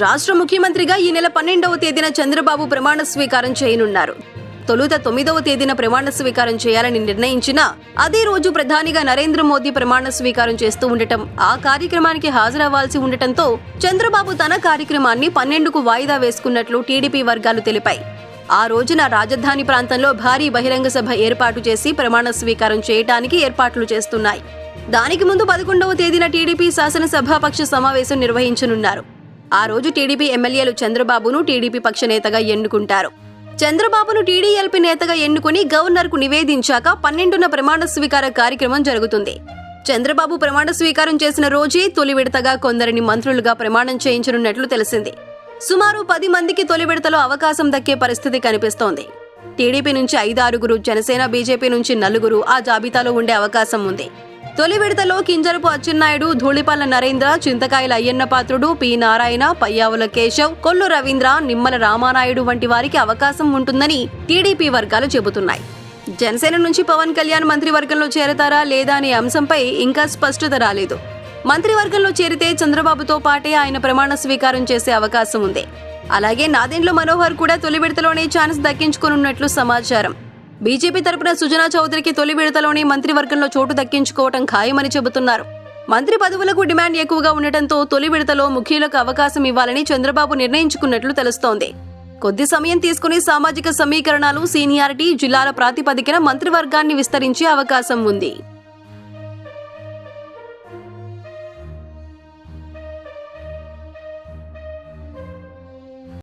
రాష్ట్ర ముఖ్యమంత్రిగా ఈ నెల పన్నెండవ తేదీన చంద్రబాబు ప్రమాణ స్వీకారం చేయనున్నారు. తొలుత తొమ్మిదవ తేదీన ప్రమాణ స్వీకారం చేయాలని నిర్ణయించినా అదే రోజు ప్రధానిగా నరేంద్ర మోదీ ప్రమాణ స్వీకారం చేస్తూ ఉండటం ఆ కార్యక్రమానికి హాజరవ్వాల్సి ఉండటంతో చంద్రబాబు తన కార్యక్రమాన్ని పన్నెండుకు వాయిదా వేసుకున్నట్లు టీడీపీ వర్గాలు తెలిపాయి. ఆ రోజున రాజధాని ప్రాంతంలో భారీ బహిరంగ సభ ఏర్పాటు చేసి ప్రమాణ స్వీకారం చేయటానికి ఏర్పాట్లు చేస్తున్నాయి. దానికి ముందు పదకొండవ తేదీన టీడీపీ శాసనసభాపక్ష సమావేశం నిర్వహించనున్నారు. ఆ రోజు టీడీపీ ఎమ్మెల్యేలు చంద్రబాబును టీడీపీ పక్ష నేతగా ఎన్నుకుంటారు. చంద్రబాబును టీడీఎల్పీ నేతగా ఎన్నుకుని గవర్నర్కు నివేదించాక పన్నెండున ప్రమాణ స్వీకార కార్యక్రమం జరుగుతుంది. చంద్రబాబు ప్రమాణ స్వీకారం చేసిన రోజే తొలి విడతగా కొందరిని మంత్రులుగా ప్రమాణం చేయించనున్నట్లు తెలిసింది. సుమారు పది మందికి తొలి విడతలో అవకాశం దక్కే పరిస్థితి కనిపిస్తోంది. టీడీపీ నుంచి ఐదారుగురు జనసేన బీజేపీ నుంచి నలుగురు ఆ జాబితాలో ఉండే అవకాశం ఉంది. తొలి విడతలో కింజరపు అచ్చెన్నాయుడు ధూళిపల్ల నరేంద్ర చింతకాయల అయ్యన్న పాత్రుడు పి. నారాయణ పయ్యావుల కేశవ్ కొల్లు రవీంద్ర నిమ్మల రామానాయుడు వంటి వారికి అవకాశం ఉంటుందని టీడీపీ వర్గాలు చెబుతున్నాయి. జనసేన నుంచి పవన్ కళ్యాణ్ మంత్రివర్గంలో చేరతారా లేదా అనే అంశంపై ఇంకా స్పష్టత రాలేదు. మంత్రివర్గంలో చేరితే చంద్రబాబుతో పాటే ఆయన ప్రమాణ స్వీకారం చేసే అవకాశం ఉంది. అలాగే నాదెండ్ల మనోహర్ కూడా తొలి విడతలోనే ఛాన్స్ దక్కించుకోనున్నట్లు సమాచారం. బీజేపీ తరపున సుజనా చౌదరికి తొలి విడతలోనే మంత్రివర్గంలో చోటు దక్కించుకోవటం ఖాయమని చెబుతున్నారు. మంత్రి పదవులకు డిమాండ్ ఎక్కువగా ఉండటంతో తొలి విడతలో ముఖ్యులకు అవకాశం ఇవ్వాలని చంద్రబాబు నిర్ణయించుకున్నట్లు తెలుస్తోంది. కొద్ది సమయం తీసుకుని సామాజిక సమీకరణాలు సీనియారిటీ జిల్లాల ప్రాతిపదికన మంత్రివర్గాన్ని విస్తరించే అవకాశం ఉంది.